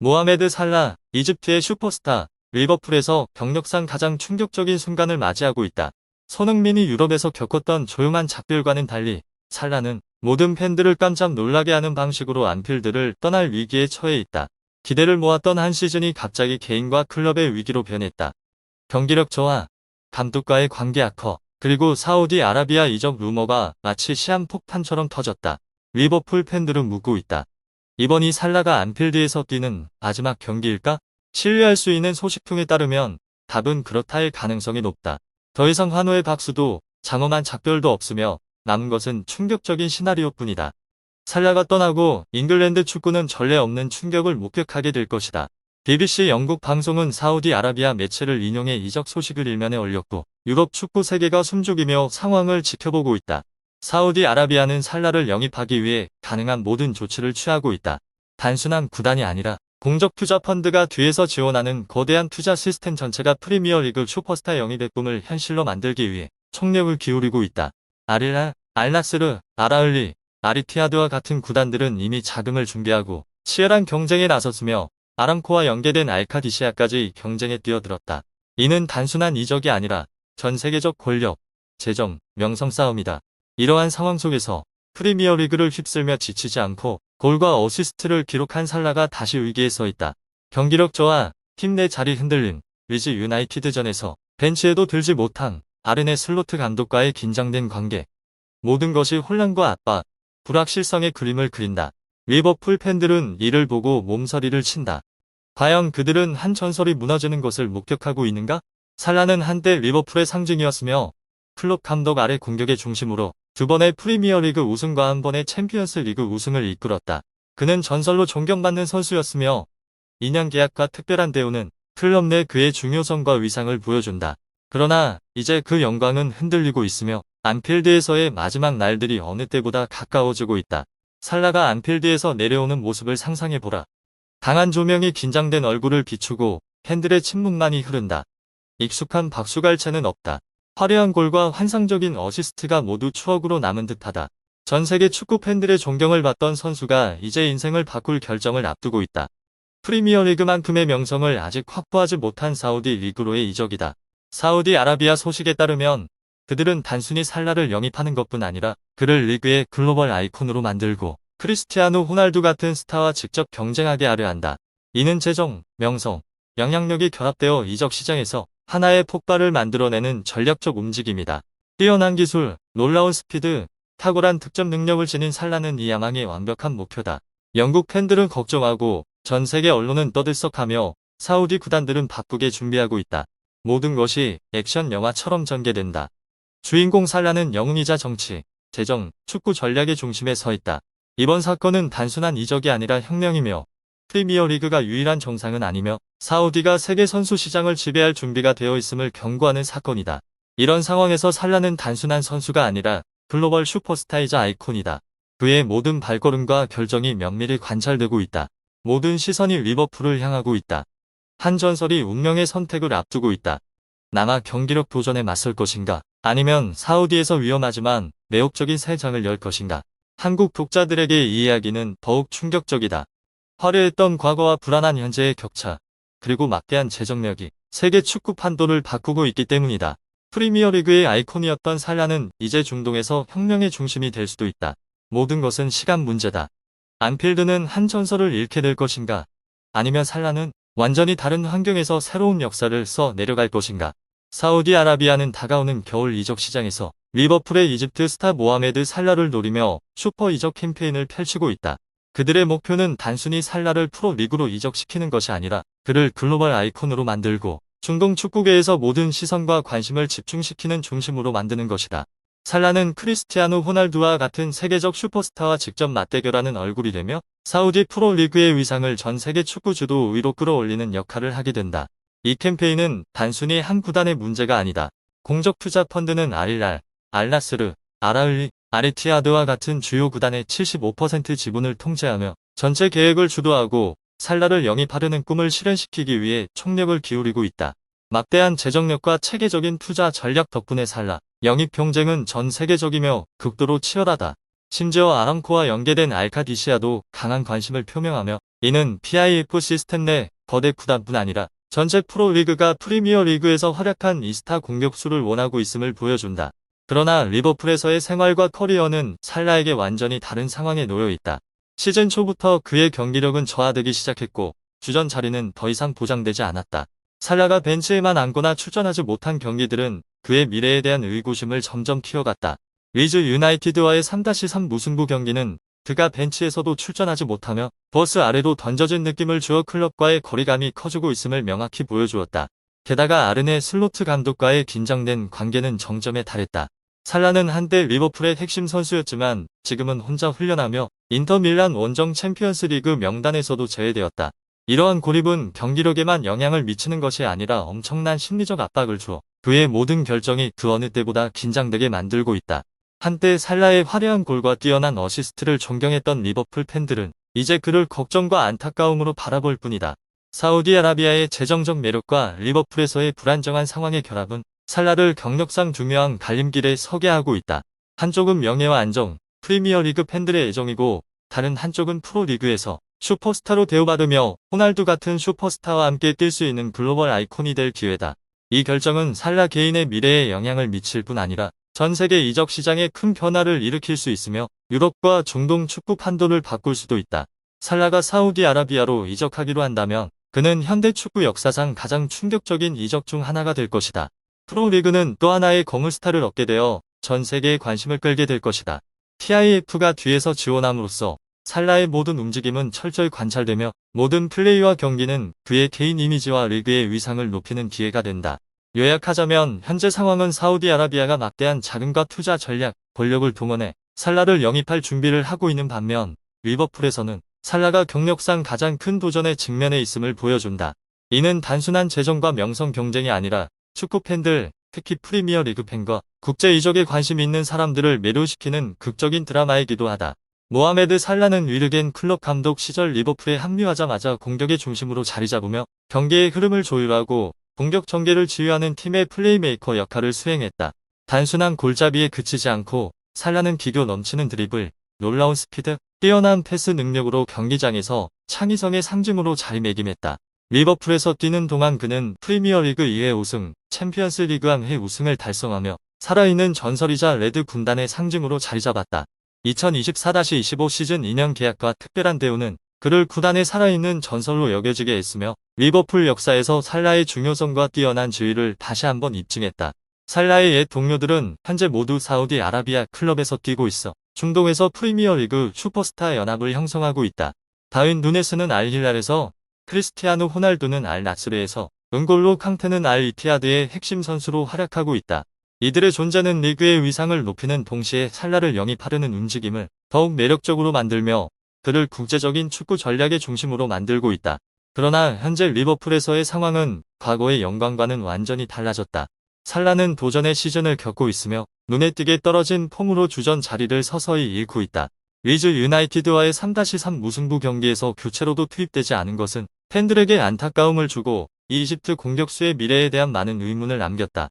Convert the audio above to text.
모하메드 살라, 이집트의 슈퍼스타, 리버풀에서 경력상 가장 충격적인 순간을 맞이하고 있다. 손흥민이 유럽에서 겪었던 조용한 작별과는 달리 살라는 모든 팬들을 깜짝 놀라게 하는 방식으로 안필드를 떠날 위기에 처해 있다. 기대를 모았던 한 시즌이 갑자기 개인과 클럽의 위기로 변했다. 경기력 저하, 감독과의 관계 악화, 그리고 사우디 아라비아 이적 루머가 마치 시한 폭탄처럼 터졌다. 리버풀 팬들은 묻고 있다. 이번이 살라가 안필드에서 뛰는 마지막 경기일까? 신뢰할 수 있는 소식통에 따르면 답은 그렇다일 가능성이 높다. 더 이상 환호의 박수도 장엄한 작별도 없으며 남은 것은 충격적인 시나리오뿐이다. 살라가 떠나고 잉글랜드 축구는 전례 없는 충격을 목격하게 될 것이다. BBC 영국 방송은 사우디아라비아 매체를 인용해 이적 소식을 일면에 올렸고 유럽 축구 세계가 숨죽이며 상황을 지켜보고 있다. 사우디아라비아는 살라를 영입하기 위해 가능한 모든 조치를 취하고 있다. 단순한 구단이 아니라 공적 투자 펀드가 뒤에서 지원하는 거대한 투자 시스템 전체가 프리미어리그 슈퍼스타 영입의 꿈을 현실로 만들기 위해 총력을 기울이고 있다. 아릴라, 알나스르, 아라을리, 아리티아드와 같은 구단들은 이미 자금을 준비하고 치열한 경쟁에 나섰으며 아람코와 연계된 알카디시아까지 경쟁에 뛰어들었다. 이는 단순한 이적이 아니라 전 세계적 권력, 재정, 명성 싸움이다. 이러한 상황 속에서 프리미어리그를 휩쓸며 지치지 않고 골과 어시스트를 기록한 살라가 다시 위기에 서 있다. 경기력 저하, 팀 내 자리 흔들림, 위즈 유나이티드전에서 벤치에도 들지 못한 아르네 슬로트 감독과의 긴장된 관계. 모든 것이 혼란과 압박, 불확실성의 그림을 그린다. 리버풀 팬들은 이를 보고 몸서리를 친다. 과연 그들은 한 전설이 무너지는 것을 목격하고 있는가? 살라는 한때 리버풀의 상징이었으며 클롭 감독 아래 공격의 중심으로 두 번의 프리미어리그 우승과 한 번의 챔피언스 리그 우승을 이끌었다. 그는 전설로 존경받는 선수였으며 2년 계약과 특별한 대우는 클럽 내 그의 중요성과 위상을 보여준다. 그러나 이제 그 영광은 흔들리고 있으며 안필드에서의 마지막 날들이 어느 때보다 가까워지고 있다. 살라가 안필드에서 내려오는 모습을 상상해보라. 강한 조명이 긴장된 얼굴을 비추고 팬들의 침묵만이 흐른다. 익숙한 박수갈채는 없다. 화려한 골과 환상적인 어시스트가 모두 추억으로 남은 듯하다. 전 세계 축구 팬들의 존경을 받던 선수가 이제 인생을 바꿀 결정을 앞두고 있다. 프리미어리그만큼의 명성을 아직 확보하지 못한 사우디 리그로의 이적이다. 사우디 아라비아 소식에 따르면 그들은 단순히 살라를 영입하는 것뿐 아니라 그를 리그의 글로벌 아이콘으로 만들고 크리스티아누 호날두 같은 스타와 직접 경쟁하게 하려 한다. 이는 재정, 명성, 영향력이 결합되어 이적 시장에서 하나의 폭발을 만들어내는 전략적 움직임이다. 뛰어난 기술, 놀라운 스피드, 탁월한 득점 능력을 지닌 살라는 이 야망의 완벽한 목표다. 영국 팬들은 걱정하고 전 세계 언론은 떠들썩하며 사우디 구단들은 바쁘게 준비하고 있다. 모든 것이 액션 영화처럼 전개된다. 주인공 살라는 영웅이자 정치, 재정, 축구 전략의 중심에 서 있다. 이번 사건은 단순한 이적이 아니라 혁명이며 프리미어리그가 유일한 정상은 아니며 사우디가 세계 선수 시장을 지배할 준비가 되어 있음을 경고하는 사건이다. 이런 상황에서 살라는 단순한 선수가 아니라 글로벌 슈퍼스타이자 아이콘이다. 그의 모든 발걸음과 결정이 면밀히 관찰되고 있다. 모든 시선이 리버풀을 향하고 있다. 한 전설이 운명의 선택을 앞두고 있다. 남아 경기력 도전에 맞설 것인가? 아니면 사우디에서 위험하지만 매혹적인 새 장을 열 것인가? 한국 독자들에게 이 이야기는 더욱 충격적이다. 화려했던 과거와 불안한 현재의 격차, 그리고 막대한 재정력이 세계 축구 판도를 바꾸고 있기 때문이다. 프리미어리그의 아이콘이었던 살라는 이제 중동에서 혁명의 중심이 될 수도 있다. 모든 것은 시간 문제다. 안필드는 한 전설을 잃게 될 것인가? 아니면 살라는 완전히 다른 환경에서 새로운 역사를 써 내려갈 것인가? 사우디아라비아는 다가오는 겨울 이적 시장에서 리버풀의 이집트 스타 모하메드 살라를 노리며 슈퍼 이적 캠페인을 펼치고 있다. 그들의 목표는 단순히 살라를 프로 리그로 이적시키는 것이 아니라 그를 글로벌 아이콘으로 만들고 중동 축구계에서 모든 시선과 관심을 집중시키는 중심으로 만드는 것이다. 살라는 크리스티아누 호날두와 같은 세계적 슈퍼스타와 직접 맞대결하는 얼굴이 되며 사우디 프로리그의 위상을 전 세계 축구 주도 위로 끌어올리는 역할을 하게 된다. 이 캠페인은 단순히 한 구단의 문제가 아니다. 공적 투자 펀드는 아릴랄, 알나스르, 아라을리, 아리티아드와 같은 주요 구단의 75% 지분을 통제하며 전체 계획을 주도하고 살라를 영입하려는 꿈을 실현시키기 위해 총력을 기울이고 있다. 막대한 재정력과 체계적인 투자 전략 덕분에 살라 영입 경쟁은 전 세계적이며 극도로 치열하다. 심지어 아람코와 연계된 알카디시아도 강한 관심을 표명하며 이는 PIF 시스템 내 거대 구단뿐 아니라 전체 프로리그가 프리미어 리그에서 활약한 이스타 공격수를 원하고 있음을 보여준다. 그러나 리버풀에서의 생활과 커리어는 살라에게 완전히 다른 상황에 놓여 있다. 시즌 초부터 그의 경기력은 저하되기 시작했고 주전 자리는 더 이상 보장되지 않았다. 살라가 벤치에만 앉거나 출전하지 못한 경기들은 그의 미래에 대한 의구심을 점점 키워갔다. 리즈 유나이티드와의 3-3 무승부 경기는 그가 벤치에서도 출전하지 못하며 버스 아래로 던져진 느낌을 주어 클럽과의 거리감이 커지고 있음을 명확히 보여주었다. 게다가 아르네 슬로트 감독과의 긴장된 관계는 정점에 달했다. 살라는 한때 리버풀의 핵심 선수였지만 지금은 혼자 훈련하며 인터밀란 원정 챔피언스 리그 명단에서도 제외되었다. 이러한 고립은 경기력에만 영향을 미치는 것이 아니라 엄청난 심리적 압박을 주어 그의 모든 결정이 그 어느 때보다 긴장되게 만들고 있다. 한때 살라의 화려한 골과 뛰어난 어시스트를 존경했던 리버풀 팬들은 이제 그를 걱정과 안타까움으로 바라볼 뿐이다. 사우디아라비아의 재정적 매력과 리버풀에서의 불안정한 상황의 결합은 살라를 경력상 중요한 갈림길에 서게 하고 있다. 한쪽은 명예와 안정, 프리미어리그 팬들의 애정이고 다른 한쪽은 프로리그에서 슈퍼스타로 대우받으며 호날두 같은 슈퍼스타와 함께 뛸 수 있는 글로벌 아이콘이 될 기회다. 이 결정은 살라 개인의 미래에 영향을 미칠 뿐 아니라 전 세계 이적 시장에 큰 변화를 일으킬 수 있으며 유럽과 중동 축구 판도를 바꿀 수도 있다. 살라가 사우디아라비아로 이적하기로 한다면 그는 현대 축구 역사상 가장 충격적인 이적 중 하나가 될 것이다. 프로리그는 또 하나의 거물스타를 얻게 되어 전 세계의 관심을 끌게 될 것이다. TIF가 뒤에서 지원함으로써 살라의 모든 움직임은 철저히 관찰되며 모든 플레이와 경기는 그의 개인 이미지와 리그의 위상을 높이는 기회가 된다. 요약하자면 현재 상황은 사우디아라비아가 막대한 자금과 투자 전략, 권력을 동원해 살라를 영입할 준비를 하고 있는 반면 리버풀에서는 살라가 경력상 가장 큰 도전에 직면해 있음을 보여준다. 이는 단순한 재정과 명성 경쟁이 아니라 축구 팬들, 특히 프리미어 리그 팬과 국제 이적에 관심 있는 사람들을 매료시키는 극적인 드라마이기도 하다. 모하메드 살라는 위르겐 클럽 감독 시절 리버풀에 합류하자마자 공격의 중심으로 자리 잡으며 경기의 흐름을 조율하고 공격 전개를 지휘하는 팀의 플레이메이커 역할을 수행했다. 단순한 골잡이에 그치지 않고 살라는 기교 넘치는 드리블, 놀라운 스피드, 뛰어난 패스 능력으로 경기장에서 창의성의 상징으로 자리매김했다. 리버풀에서 뛰는 동안 그는 프리미어리그 2회 우승, 챔피언스 리그 1회 우승을 달성하며 살아있는 전설이자 레드 군단의 상징으로 자리잡았다. 2024-25 시즌 2년 계약과 특별한 대우는 그를 구단의 살아있는 전설로 여겨지게 했으며 리버풀 역사에서 살라의 중요성과 뛰어난 지위를 다시 한번 입증했다. 살라의 옛 동료들은 현재 모두 사우디 아라비아 클럽에서 뛰고 있어 중동에서 프리미어리그 슈퍼스타 연합을 형성하고 있다. 다윈 누네스는 알힐랄에서 크리스티아누 호날두는 알 나스르에서 은골로 캉테는 알 이티아드의 핵심 선수로 활약하고 있다. 이들의 존재는 리그의 위상을 높이는 동시에 살라를 영입하려는 움직임을 더욱 매력적으로 만들며 그를 국제적인 축구 전략의 중심으로 만들고 있다. 그러나 현재 리버풀에서의 상황은 과거의 영광과는 완전히 달라졌다. 살라는 도전의 시즌을 겪고 있으며 눈에 띄게 떨어진 폼으로 주전 자리를 서서히 잃고 있다. 리즈 유나이티드와의 3-3 무승부 경기에서 교체로도 투입되지 않은 것은 팬들에게 안타까움을 주고 이집트 공격수의 미래에 대한 많은 의문을 남겼다.